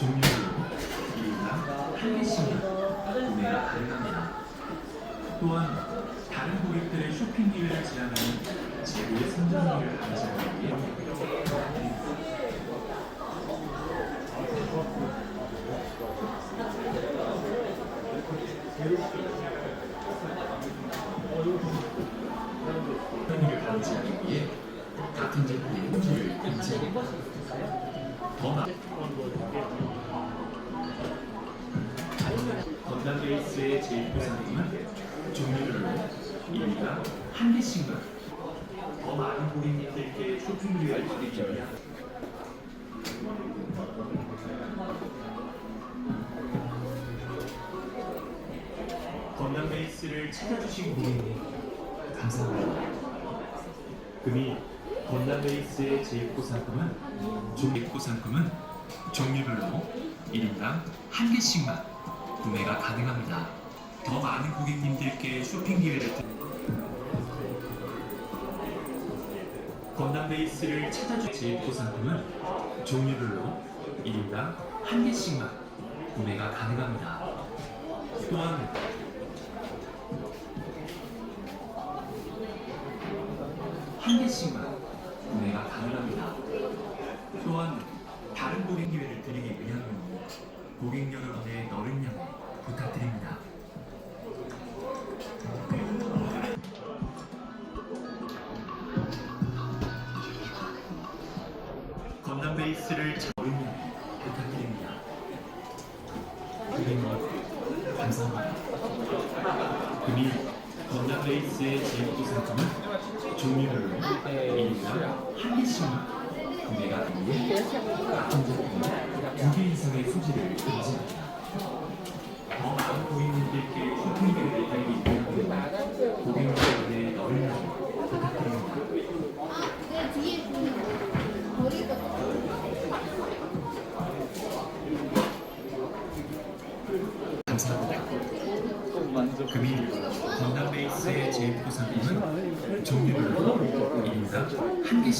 종류별로 1인당 한 개씩만 구매가 가능합니다. 더 나. 건담 베이스의 제일 상품은 종류별로 1위가 한 개씩만 더 많은 고객님들께 쇼핑 기회를 드리기 위해 건담 베이스를 찾아주신 고객님 감사합니다. 금이 건담 베이스의 제입고 상품은 종입고 상품은 종류별로 1인당 한 개씩만 구매가 가능합니다. 더 많은 고객님들께 쇼핑 기회를 드... 건담 베이스를 찾아줄 제입고 상품은 종류별로 1인당 한 개씩만 구매가 가능합니다. 또한 한 개씩만 구매가 가능합니다. 또한 다른 고객 기회를 드리기 고객 여러분의 너른 양해 부탁드립니다. 건담 베이스를 너른 양해 부탁드립니다. 고객님 감사합니다. 금이 건담 베이스의 제입구 상품은 종류별로 1인당 한 개씩만 구매가 가능해 같은 제품은 두개 이상의 소지를 금지합니다. 더 많은 고객님들께 쇼핑 기회를 드리기 위해 고객님들의 너른 양해 부탁드립니다. 금이 건담 베이스의 제입구 상품은 종류별로 1인당 한 개씩